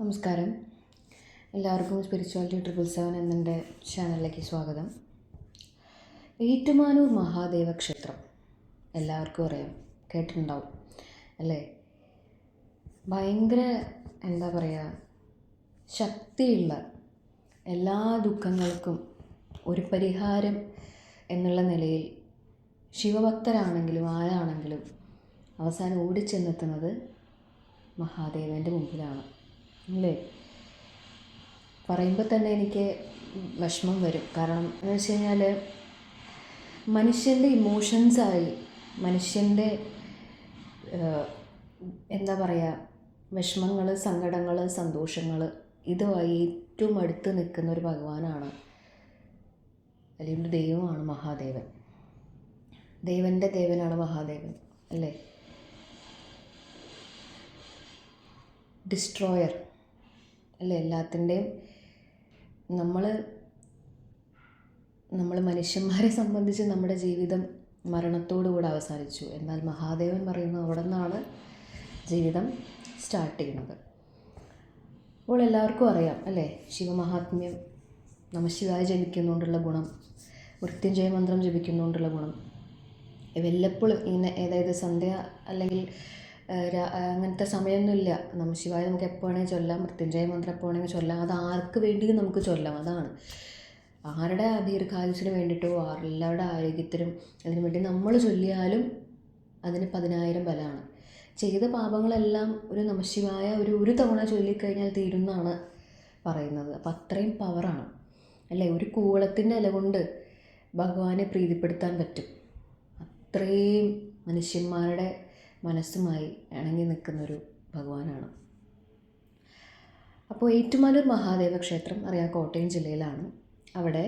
നമസ്കാരം. എല്ലാവർക്കും spirituality triple seven എന്നെ ചാനലിലേക്ക് സ്വാഗതം. ഏറ്റുമാനൂർ മഹാദേവ ക്ഷേത്രം എല്ലാവർക്കും അറിയാം കേട്ടിട്ടുണ്ടാവും അല്ലേ? ഭയങ്കര എന്താ പറയുക ശക്തിയുള്ള എല്ലാ ദുഃഖങ്ങൾക്കും ഒരു പരിഹാരം എന്നുള്ള നിലയിൽ ശിവഭക്തരാണെങ്കിലും ആരാണെങ്കിലും അവസാനം ഓടിച്ചെന്നെത്തുന്നത് മഹാദേവന്റെ മുമ്പിലാണ്. അല്ലേ പറയുമ്പോൾ തന്നെ എനിക്ക് വിഷമം വരും. കാരണം എന്ന് വെച്ച് കഴിഞ്ഞാൽ മനുഷ്യന്റെ ഇമോഷൻസായി മനുഷ്യന്റെ എന്താ പറയുക വിഷമങ്ങൾ സങ്കടങ്ങൾ സന്തോഷങ്ങൾ ഇതുമായി ഏറ്റവും അടുത്ത് നിൽക്കുന്ന ഒരു ഭഗവാനാണ് അല്ലെങ്കിൽ ദൈവമാണ് മഹാദേവൻ. ദേവന്റെ ദേവനാണ് മഹാദേവൻ അല്ലേ? ഡിസ്ട്രോയർ അല്ലേ എല്ലാത്തിന്റെയും നമ്മൾ നമ്മൾ മനുഷ്യന്മാരെ സംബന്ധിച്ച് നമ്മുടെ ജീവിതം മരണത്തോടു കൂടെ അവസാനിച്ചു. എന്നാൽ മഹാദേവൻ പറയുന്നത് അവിടെ നിന്നാണ് ജീവിതം സ്റ്റാർട്ട് ചെയ്യുന്നത്. അപ്പോൾ എല്ലാവർക്കും അറിയാം അല്ലേ? ശിവമഹാത്മ്യം നമശിവായ ജപിക്കുന്നതുകൊണ്ടുള്ള ഗുണം മൃത്യുഞ്ജയ മന്ത്രം ജപിക്കുന്നതുകൊണ്ടുള്ള ഗുണം. വല്ലപ്പോഴും ഇങ്ങനെ അതായത് സന്ധ്യ അല്ലെങ്കിൽ അങ്ങനത്തെ സമയമൊന്നുമില്ല. നമ ശിവായ നമുക്ക് എപ്പോൾ വേണമെങ്കിൽ ചൊല്ലാം മൃത്യുഞ്ജയ മന്ത്രം എപ്പോൾ വേണമെങ്കിൽ ചൊല്ലാം അത് ആർക്ക് വേണ്ടിയും നമുക്ക് ചൊല്ലാം അതാണ്. ആരുടെ ദീർഘായുസിന് വേണ്ടിയിട്ടോ എല്ലാവരുടെ ആരോഗ്യത്തിനും അതിനു വേണ്ടി നമ്മൾ ചൊല്ലിയാലും അതിന് പതിനായിരം ബലമാണ്. ചെയ്ത പാപങ്ങളെല്ലാം ഒരു നമശിവായ ഒരു ഒരു തവണ ചൊല്ലിക്കഴിഞ്ഞാൽ തീരുന്നാണ് പറയുന്നത്. അപ്പം അത്രയും പവറാണ്. അല്ലേ? ഒരു കൂളത്തിന്റെ ഇല കൊണ്ട് ഭഗവാനെ പ്രീതിപ്പെടുത്താൻ പറ്റും. അത്രയും മനുഷ്യന്മാരുടെ മനസ്സുമായി ഇണങ്ങി നിൽക്കുന്നൊരു ഭഗവാനാണ്. അപ്പോൾ ഏറ്റുമാനൂർ മഹാദേവ ക്ഷേത്രം അറിയാം കോട്ടയം ജില്ലയിലാണ്. അവിടെ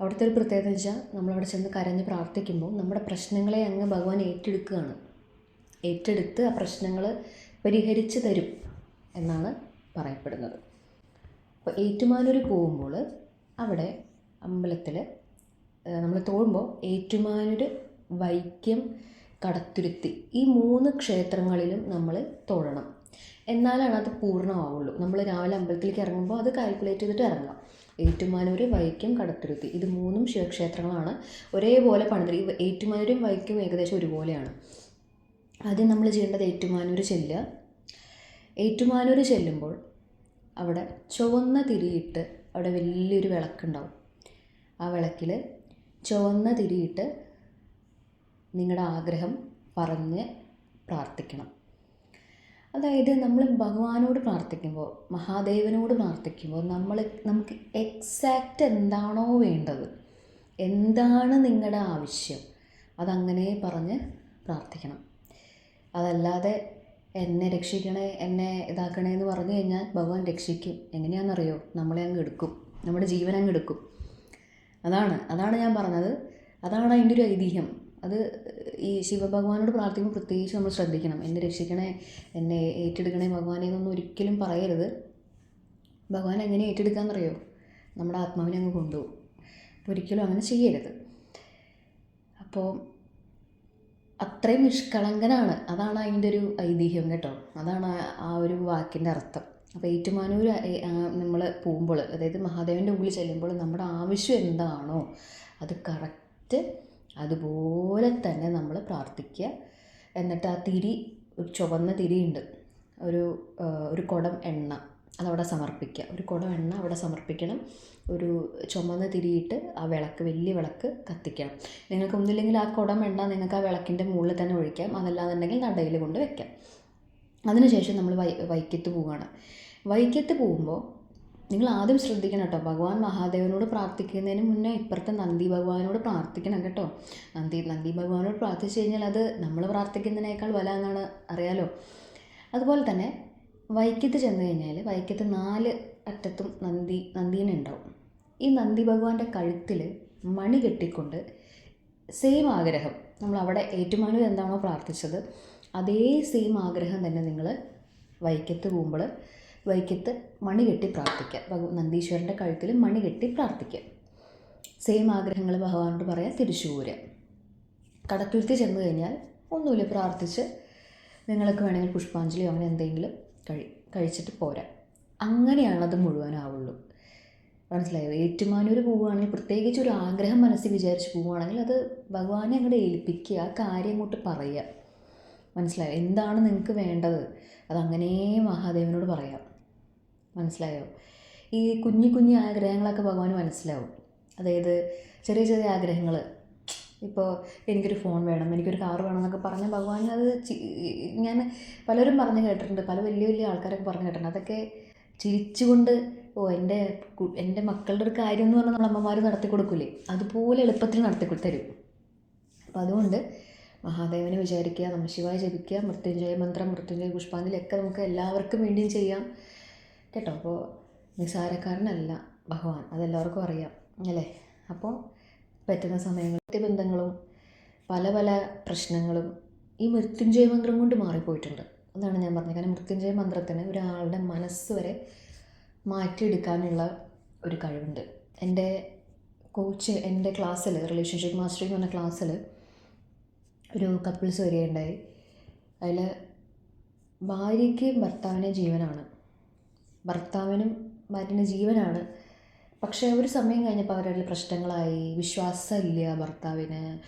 അവിടുത്തെ ഒരു പ്രത്യേകത എന്ന് വെച്ചാൽ നമ്മളവിടെ ചെന്ന് കരഞ്ഞ് പ്രാർത്ഥിക്കുമ്പോൾ നമ്മുടെ പ്രശ്നങ്ങളെ അങ്ങ് ഭഗവാൻ ഏറ്റെടുക്കുകയാണ്. ഏറ്റെടുത്ത് ആ പ്രശ്നങ്ങൾ പരിഹരിച്ച് തരും എന്നാണ് പറയപ്പെടുന്നത്. അപ്പോൾ ഏറ്റുമാനൂർ പോകുമ്പോൾ അവിടെ അമ്പലത്തിൽ നമ്മൾ തോഴുമ്പോൾ ഏറ്റുമാനൂർ വൈക്കം കടത്തുരുത്തി. ഈ മൂന്ന് ക്ഷേത്രങ്ങളിലും നമ്മൾ തൊഴണം. എന്നാലാണ് അത് പൂർണമാവുള്ളൂ. നമ്മൾ രാവിലെ അമ്പലത്തിലേക്ക് ഇറങ്ങുമ്പോൾ അത് കാൽക്കുലേറ്റ് ചെയ്തിട്ട് ഇറങ്ങാം. ഏറ്റുമാനൂർ വൈക്കം കടത്തുരുത്തി. ഇത് മൂന്നും ശിവക്ഷേത്രങ്ങളാണ് ഒരേപോലെ പണിത് ഏറ്റുമാനൂരും വൈക്കം ഏകദേശം ഒരുപോലെയാണ്. ആദ്യം നമ്മൾ ചെയ്യേണ്ടത് ഏറ്റുമാനൂർ ചെല്ലുക. ഏറ്റുമാനൂർ ചെല്ലുമ്പോൾ അവിടെ ചുവന്ന തിരിയിട്ട് അവിടെ വലിയൊരു വിളക്കുണ്ടാവും. ആ വിളക്കിൽ ചുവന്ന തിരിയിട്ട് നിങ്ങളുടെ ആഗ്രഹം പറഞ്ഞ് പ്രാർത്ഥിക്കണം. അതായത് നമ്മൾ ഭഗവാനോട് പ്രാർത്ഥിക്കുമ്പോൾ മഹാദേവനോട് പ്രാർത്ഥിക്കുമ്പോൾ നമ്മൾ നമുക്ക് എക്സാക്റ്റ് എന്താണോ വേണ്ടത് എന്താണ് നിങ്ങളുടെ ആവശ്യം അതങ്ങനെ പറഞ്ഞ് പ്രാർത്ഥിക്കണം. അതല്ലാതെ എന്നെ രക്ഷിക്കണേ എന്നെ ഇതാക്കണേ എന്ന് പറഞ്ഞു കഴിഞ്ഞാൽ ഭഗവാൻ രക്ഷിക്കും. എങ്ങനെയാണെന്നറിയോ? നമ്മളെ അങ്ങ് എടുക്കും. നമ്മുടെ ജീവൻ അങ്ങ് എടുക്കും. അതാണ് അതാണ് ഞാൻ പറഞ്ഞത്. അതാണ് അതിന്റെ ഒരു ഐതിഹ്യം. അത് ഈ ശിവഭഗവാനോട് പ്രാർത്ഥിക്കുമ്പോൾ പ്രത്യേകിച്ച് നമ്മൾ ശ്രദ്ധിക്കണം. എന്നെ രക്ഷിക്കണേ എന്നെ ഏറ്റെടുക്കണേ ഭഗവാനെ എന്നൊന്നും ഒരിക്കലും പറയരുത്. ഭഗവാൻ എങ്ങനെ ഏറ്റെടുക്കാമെന്നറിയോ നമ്മുടെ ആത്മാവിനെ അങ്ങ് കൊണ്ടുപോകും. അപ്പോൾ ഒരിക്കലും അങ്ങനെ ചെയ്യരുത്. അപ്പോൾ അത്രയും നിഷ്കളങ്കനാണ്. അതാണ് അതിന്റെ ഒരു ഐതിഹ്യം കേട്ടോ. അതാണ് ആ ഒരു വാക്കിന്റെ അർത്ഥം. അപ്പോൾ ഏറ്റുമാനൂർ നമ്മൾ പോകുമ്പോൾ അതായത് മഹാദേവന്റെ ഉള്ളിൽ ചെല്ലുമ്പോൾ നമ്മുടെ ആവശ്യം എന്താണോ അത് കറക്റ്റ് അതുപോലെ തന്നെ നമ്മൾ പ്രാർത്ഥിക്കുക എന്നിട്ട് ആ തിരി ഒരു ചുവന്ന തിരിയുണ്ട്. ഒരു ഒരു കുടം എണ്ണ അതവിടെ സമർപ്പിക്കുക ഒരു കുടം എണ്ണ അവിടെ സമർപ്പിക്കണം. ഒരു ചുമന്ന തിരിയിട്ട് ആ വിളക്ക് വലിയ വിളക്ക് കത്തിക്കണം. നിങ്ങൾക്ക് ഒന്നില്ലെങ്കിൽ ആ കുടം എണ്ണ നിങ്ങൾക്ക് ആ വിളക്കിന്റെ മുകളിൽ തന്നെ ഒഴിക്കാം. അതല്ലാന്നുണ്ടെങ്കിൽ നടയിൽ കൊണ്ട് വെക്കാം. അതിനുശേഷം നമ്മൾ വൈ വൈക്കത്ത് പോവുകയാണ് വൈക്കത്ത് പോകുമ്പോൾ നിങ്ങൾ ആദ്യം ശ്രദ്ധിക്കണം കേട്ടോ. ഭഗവാൻ മഹാദേവനോട് പ്രാർത്ഥിക്കുന്നതിന് മുന്നേ ഇപ്പുറത്തെ നന്ദി ഭഗവാനോട് പ്രാർത്ഥിക്കണം കേട്ടോ. നന്ദി നന്ദി ഭഗവാനോട് പ്രാർത്ഥിച്ചു കഴിഞ്ഞാൽ അത് നമ്മൾ പ്രാർത്ഥിക്കുന്നതിനേക്കാൾ വല എന്നാണ് അറിയാലോ. അതുപോലെ തന്നെ വൈക്കത്ത് ചെന്ന് കഴിഞ്ഞാൽ വൈക്കത്ത് നാല് അറ്റത്തും നന്ദി നന്ദീനെ ഉണ്ടാവും. ഈ നന്ദി ഭഗവാന്റെ കഴുത്തിൽ മണി കെട്ടിക്കൊണ്ട് സെയിം ആഗ്രഹം നമ്മൾ അവിടെ ഏറ്റുമാനു എന്താണോ പ്രാർത്ഥിച്ചത് അതേ സെയിം ആഗ്രഹം തന്നെ നിങ്ങൾ വൈക്കത്ത് പോകുമ്പോൾ വൈക്കത്ത് മണി കെട്ടി പ്രാർത്ഥിക്കുക. നന്ദീശ്വരന്റെ കഴുത്തിൽ മണി കെട്ടി പ്രാർത്ഥിക്കുക. സെയിം ആഗ്രഹങ്ങൾ ഭഗവാനോട് പറയാം തിരിച്ചു പോരുക കടത്തുരുത്തി ചെന്ന് കഴിഞ്ഞാൽ ഒന്നുമില്ല പ്രാർത്ഥിച്ച് നിങ്ങൾക്ക് വേണമെങ്കിൽ പുഷ്പാഞ്ജലിയോ അങ്ങനെ എന്തെങ്കിലും കഴി കഴിച്ചിട്ട് പോരാ. അങ്ങനെയാണത് മുഴുവനാവുള്ളൂ. മനസ്സിലായോ? ഏറ്റുമാനൂർ പോവുകയാണെങ്കിൽ പ്രത്യേകിച്ച് ഒരു ആഗ്രഹം മനസ്സിൽ വിചാരിച്ച് പോവുകയാണെങ്കിൽ അത് ഭഗവാനെ അങ്ങോട്ട് ഏൽപ്പിക്കുക ആ കാര്യം അങ്ങോട്ട് പറയുക. മനസ്സിലായോ? എന്താണ് നിങ്ങൾക്ക് വേണ്ടത്? അതങ്ങനെ മഹാദേവനോട് പറയാം. മനസ്സിലായോ? ഈ കുഞ്ഞു കുഞ്ഞു ആഗ്രഹങ്ങളൊക്കെ ഭഗവാന് മനസ്സിലാവും. അതായത് ചെറിയ ചെറിയ ആഗ്രഹങ്ങൾ ഇപ്പോൾ എനിക്കൊരു ഫോൺ വേണം എനിക്കൊരു കാർ വേണം എന്നൊക്കെ പറഞ്ഞ ഭഗവാൻ അത് ഞാൻ പലരും പറഞ്ഞു കേട്ടിട്ടുണ്ട്. പല വലിയ വലിയ ആൾക്കാരൊക്കെ പറഞ്ഞു കേട്ടിട്ടുണ്ട്. അതൊക്കെ ചിരിച്ചുകൊണ്ട് ഓ എന്റെ എന്റെ മക്കളുടെ ഒരു കാര്യം എന്ന് പറഞ്ഞാൽ നമ്മൾ അമ്മമാർ നടത്തി കൊടുക്കൂലേ? അതുപോലെ എളുപ്പത്തിൽ നടത്തി തരും. അപ്പോൾ അതുകൊണ്ട് മഹാദേവനെ വിചാരിക്കുക നമ്മൾ ശിവായ ജപിക്കുക മൃത്യുഞ്ജയ മന്ത്രം മൃത്യുഞ്ജയ പുഷ്പാഞ്ജലി ഒക്കെ നമുക്ക് എല്ലാവർക്കും വേണ്ടിയും ചെയ്യാം. കേട്ടോ അപ്പോൾ നിസാരക്കാരനല്ല ഭഗവാൻ അതെല്ലാവർക്കും അറിയാം അല്ലേ? അപ്പോൾ പറ്റുന്ന സമയങ്ങളിൽ ബന്ധങ്ങളും പല പല പ്രശ്നങ്ങളും ഈ മൃത്യുഞ്ജയ മന്ത്രം കൊണ്ട് മാറിപ്പോയിട്ടുണ്ട്. അതാണ് ഞാൻ പറഞ്ഞത്. കാരണം മൃത്യുഞ്ജയ മന്ത്രത്തിന് ഒരാളുടെ മനസ്സ് വരെ മാറ്റിയെടുക്കാനുള്ള ഒരു കഴിവുണ്ട്. എന്റെ കോച്ച് എന്റെ ക്ലാസ്സിൽ റിലേഷൻഷിപ്പ് മാസ്റ്ററി എന്ന് പറഞ്ഞ ക്ലാസ്സിൽ ഒരു കപ്പിൾസ് വരികയുണ്ടായി. അതിൽ ഭാര്യയ്ക്ക് ഭർത്താവിനെ ജീവനാണ്. ഭർത്താവിനും ഭാര്യന്റെ ജീവനാണ്. പക്ഷേ ഒരു സമയം കഴിഞ്ഞപ്പോൾ അവരുടെ പ്രശ്നങ്ങളായി. വിശ്വാസമില്ല ഭർത്താവിന്.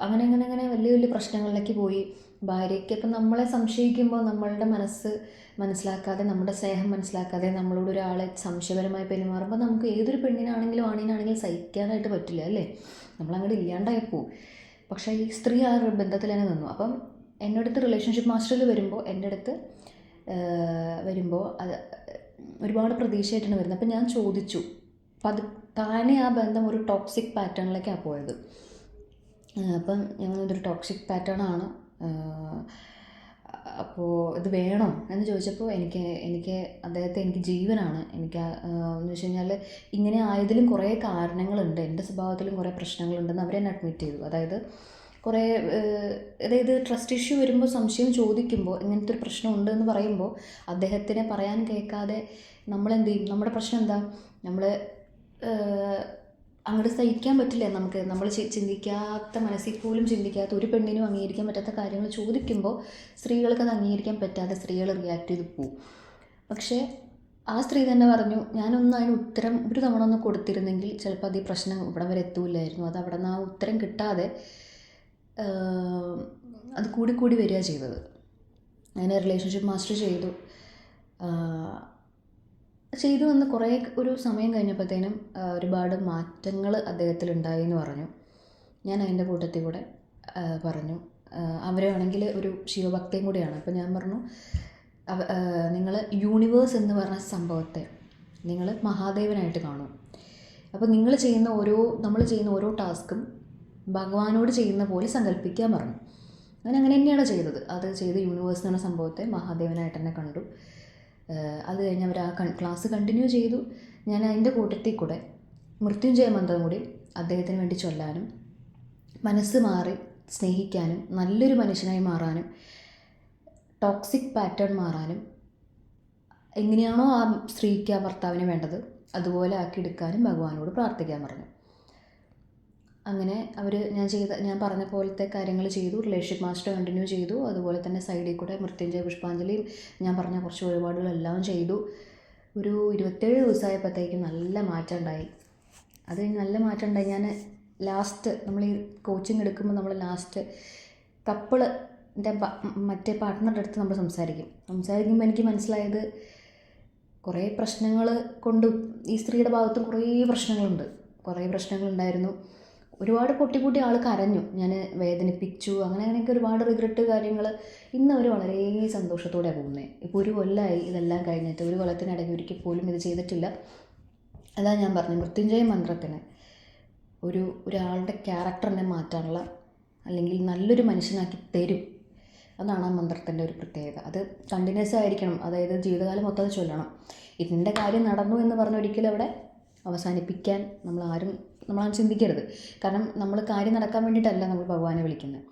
അങ്ങനെ അങ്ങനെ അങ്ങനെ വലിയ വലിയ പ്രശ്നങ്ങളിലേക്ക് പോയി. ഭാര്യയ്ക്ക് ഇപ്പം നമ്മളെ സംശയിക്കുമ്പോൾ നമ്മളുടെ മനസ്സ് മനസ്സിലാക്കാതെ നമ്മുടെ സ്നേഹം മനസ്സിലാക്കാതെ നമ്മളോട് ഒരാളെ സംശയപരമായി പെരുമാറുമ്പോൾ നമുക്ക് ഏതൊരു പെണ്ണിനാണെങ്കിലും ആണിനാണെങ്കിലും സഹിക്കാനായിട്ട് പറ്റില്ല അല്ലേ? നമ്മളങ്ങോട്ട് ഇല്ലാണ്ടായി പോവും. പക്ഷേ ഈ സ്ത്രീ ആ ബന്ധത്തിൽ തന്നെ നിന്നു. അപ്പം എന്റെ അടുത്ത് റിലേഷൻഷിപ്പ് മാസ്റ്ററിൽ വരുമ്പോൾ എന്റെ അടുത്ത് വരുമ്പോൾ അത് ഒരുപാട് പ്രതീക്ഷയായിട്ടാണ് വരുന്നത്. അപ്പം ഞാൻ ചോദിച്ചു അപ്പം അത് താനെ ആ ബന്ധം ഒരു ടോക്സിക് പാറ്റേണിലേക്കാണ് പോയത്. അപ്പം ഞങ്ങൾ ഇതൊരു ടോക്സിക് പാറ്റേൺ ആണ് അപ്പോൾ ഇത് വേണോ എന്ന് ചോദിച്ചപ്പോൾ എനിക്ക് എനിക്ക് അദ്ദേഹത്തെ എനിക്ക് ജീവനാണ്. എനിക്ക് എന്ന് വെച്ച് കഴിഞ്ഞാൽ ഇങ്ങനെ ആയതിലും കുറേ കാരണങ്ങളുണ്ട്. എന്റെ സ്വഭാവത്തിലും കുറേ പ്രശ്നങ്ങളുണ്ടെന്ന് അവരെന്നെ അഡ്മിറ്റ് ചെയ്തു. അതായത് കുറേ അതായത് ട്രസ്റ്റ് ഇഷ്യൂ വരുമ്പോൾ സംശയം ചോദിക്കുമ്പോൾ ഇങ്ങനത്തെ ഒരു പ്രശ്നം ഉണ്ടെന്ന് പറയുമ്പോൾ അദ്ദേഹത്തിനെ പറയാൻ കേൾക്കാതെ നമ്മളെന്ത് ചെയ്യും? നമ്മുടെ പ്രശ്നം എന്താ? നമ്മൾ അങ്ങോട്ട് സഹിക്കാൻ പറ്റില്ല നമുക്ക്. നമ്മൾ ചിന്തിക്കാത്ത മനസ്സിൽ പോലും ചിന്തിക്കാത്ത ഒരു പെണ്ണിനും അംഗീകരിക്കാൻ പറ്റാത്ത കാര്യങ്ങൾ ചോദിക്കുമ്പോൾ സ്ത്രീകൾക്ക് അത് അംഗീകരിക്കാൻ പറ്റാതെ സ്ത്രീകൾ റിയാക്ട് ചെയ്ത് പോവും. പക്ഷേ ആ സ്ത്രീ തന്നെ പറഞ്ഞു ഞാനൊന്നും അതിന് ഉത്തരം ഒരു തവണ ഒന്ന് കൊടുത്തിരുന്നെങ്കിൽ ചിലപ്പോൾ അത് ഈ പ്രശ്നം ഇവിടെ വരെ എത്തൂല്ലായിരുന്നു. അത് അവിടെ നിന്ന് ആ ഉത്തരം കിട്ടാതെ അത് കൂടിക്കൂടി കൂടി വരിക ചെയ്തത്. അങ്ങനെ റിലേഷൻഷിപ്പ് മാസ്റ്റർ ചെയ്തു. ചെയ്തു വന്ന് കുറേ ഒരു സമയം കഴിഞ്ഞപ്പോഴത്തേനും ഒരുപാട് മാറ്റങ്ങൾ അദ്ദേഹത്തിലുണ്ടായി എന്ന് പറഞ്ഞു. ഞാൻ അതിന്റെ കൂട്ടത്തിൽ കൂടെ പറഞ്ഞു. അവരാണെങ്കിൽ ഒരു ശിവഭക്തയും കൂടിയാണ്. അപ്പോൾ ഞാൻ പറഞ്ഞു നിങ്ങൾ യൂണിവേഴ്സ് എന്ന് പറഞ്ഞ സംഭവത്തെ നിങ്ങൾ മഹാദേവനായിട്ട് കാണും. അപ്പോൾ നിങ്ങൾ ചെയ്യുന്ന ഓരോ നമ്മൾ ചെയ്യുന്ന ഓരോ ടാസ്കും ഭഗവാനോട് ചെയ്യുന്ന പോലെ സങ്കല്പിക്കാൻ പറഞ്ഞു. അങ്ങനെ അങ്ങനെ തന്നെയാണ് ചെയ്തത്. അത് ചെയ്ത് യൂണിവേഴ്സ് എന്ന സംഭവത്തെ മഹാദേവനായിട്ട് തന്നെ കണ്ടു. അത് കഴിഞ്ഞ് അവർ ആ ക്ലാസ് കണ്ടിന്യൂ ചെയ്തു. ഞാൻ അതിന്റെ കൂട്ടത്തിൽ കൂടെ മൃത്യുഞ്ജയ മന്ത്രം കൂടി അദ്ദേഹത്തിന് വേണ്ടി ചൊല്ലാനും മനസ്സ് മാറി സ്നേഹിക്കാനും നല്ലൊരു മനുഷ്യനായി മാറാനും ടോക്സിക് പാറ്റേൺ മാറാനും എങ്ങനെയാണോ ആ സ്ത്രീക്ക് ആ ഭർത്താവിന് വേണ്ടത് അതുപോലെ ആക്കിയെടുക്കാനും ഭഗവാനോട് പ്രാർത്ഥിക്കാൻ പറഞ്ഞു. അങ്ങനെ അവർ ഞാൻ ചെയ്ത ഞാൻ പറഞ്ഞ പോലത്തെ കാര്യങ്ങൾ ചെയ്തു. റിലേഷൻഷിപ്പ് മാസ്റ്റർ കണ്ടിന്യൂ ചെയ്തു. അതുപോലെ തന്നെ സൈഡിൽ കൂടെ മൃത്യുഞ്ജയ പുഷ്പാഞ്ജലിയും ഞാൻ പറഞ്ഞ കുറച്ച് വഴിപാടുകളെല്ലാം ചെയ്തു. ഒരു ഇരുപത്തേഴ് ദിവസമായപ്പോഴത്തേക്കും നല്ല മാറ്റം ഉണ്ടായി അത് നല്ല മാറ്റം ഉണ്ടായി ഞാൻ ലാസ്റ്റ് നമ്മൾ ഈ കോച്ചിങ് എടുക്കുമ്പോൾ നമ്മൾ ലാസ്റ്റ് കപ്പിളിന്റെ മറ്റേ പാർട്ട്ണറുടെ അടുത്ത് നമ്മൾ സംസാരിക്കും. സംസാരിക്കുമ്പോൾ എനിക്ക് മനസ്സിലായത് കുറേ പ്രശ്നങ്ങൾ കൊണ്ടും ഈ സ്ത്രീയുടെ ഭാഗത്തും കുറേ പ്രശ്നങ്ങളുണ്ട്. കുറേ പ്രശ്നങ്ങളുണ്ടായിരുന്നു. ഒരുപാട് പൊട്ടി പൊട്ടി ആൾ കരഞ്ഞു. ഞാൻ വേദനിപ്പിച്ചു. അങ്ങനെ അങ്ങനെയൊക്കെ ഒരുപാട് റിഗ്രറ്റ് കാര്യങ്ങൾ ഇന്ന് അവർ വളരെ സന്തോഷത്തോടെയാണ് പോകുന്നത് ഇപ്പോൾ ഒരു കൊല്ലമായി ഇതെല്ലാം കഴിഞ്ഞിട്ട്. ഒരു കൊല്ലത്തിനിടയ്ക്ക് ഒരിക്കൽ പോലും ഇത് ചെയ്തിട്ടില്ല. അതാണ് ഞാൻ പറഞ്ഞു മൃത്യുഞ്ജയ മന്ത്രത്തിന് ഒരു ഒരാളുടെ ക്യാരക്ടറിനെ മാറ്റാനുള്ള അല്ലെങ്കിൽ നല്ലൊരു മനുഷ്യനാക്കി തരും അതാണ് ആ മന്ത്രത്തിന്റെ ഒരു പ്രത്യേകത. അത് കണ്ടിന്യൂസ് ആയിരിക്കണം. അതായത് ജീവിതകാലം മൊത്തം ചൊല്ലണം. ഇതിന്റെ കാര്യം നടന്നു എന്ന് പറഞ്ഞ ഒരിക്കലും അവിടെ അവസാനിപ്പിക്കാൻ നമ്മൾ ആരും നമ്മളങ്ങനെ ചിന്തിക്കരുത്. കാരണം നമ്മൾ കാര്യം നടക്കാൻ വേണ്ടിയിട്ടല്ല നമ്മൾ ഭഗവാനെ വിളിക്കുന്നത്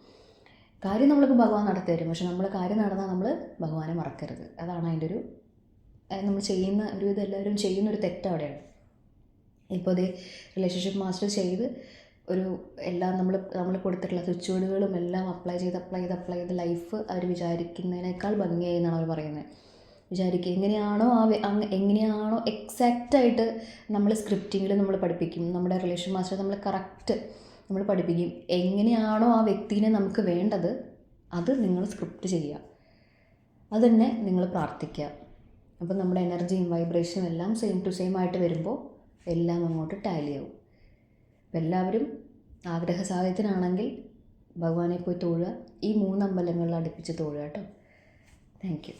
കാര്യം നമ്മൾക്ക് ഭഗവാൻ നടത്തി തരും പക്ഷെ നമ്മൾ കാര്യം നടന്നാൽ നമ്മൾ ഭഗവാനെ മറക്കരുത്. അതാണ് അതിന്റെ ഒരു നമ്മൾ ചെയ്യുന്ന ഒരു ഇതെല്ലാവരും ചെയ്യുന്ന ഒരു തെറ്റ് അവിടെയാണ്. ഇപ്പോൾ അതേ റിലേഷൻഷിപ്പ് മാസ്റ്റർ ചെയ്ത് ഒരു എല്ലാം നമ്മൾ നമ്മൾ കൊടുത്തിട്ടുള്ള സ്വിച്ച് ബോർഡുകളും എല്ലാം അപ്ലൈ ചെയ്ത് അപ്ലൈ ചെയ്ത് അപ്ലൈ ചെയ്ത് ലൈഫ് അവർ വിചാരിക്കുന്നതിനേക്കാൾ ഭംഗിയായി എന്നാണ് അവർ പറയുന്നത് വിചാരിക്കുക എങ്ങനെയാണോ ആ എങ്ങനെയാണോ എക്സാക്റ്റായിട്ട് നമ്മൾ സ്ക്രിപ്റ്റിങ്ങിൽ നമ്മൾ പഠിപ്പിക്കും. നമ്മുടെ റിലേഷൻ മാസ്റ്റർ നമ്മൾ കറക്റ്റ് നമ്മൾ പഠിപ്പിക്കും. എങ്ങനെയാണോ ആ വ്യക്തിനെ നമുക്ക് വേണ്ടത് അത് നിങ്ങൾ സ്ക്രിപ്റ്റ് ചെയ്യുക. അത് തന്നെ നിങ്ങൾ പ്രാർത്ഥിക്കുക. അപ്പം നമ്മുടെ എനർജിയും വൈബ്രേഷനും എല്ലാം സെയിം ടു സെയിം ആയിട്ട് വരുമ്പോൾ എല്ലാം അങ്ങോട്ട് ടാലി ആവും. അപ്പം എല്ലാവരും ആഗ്രഹ സാധ്യത്തിനാണെങ്കിൽ ഭഗവാനെ പോയി തൊഴുക. ഈ മൂന്ന് അമ്പലങ്ങളിൽ അടുപ്പിച്ച് തൊഴുക കേട്ടോ. Thank you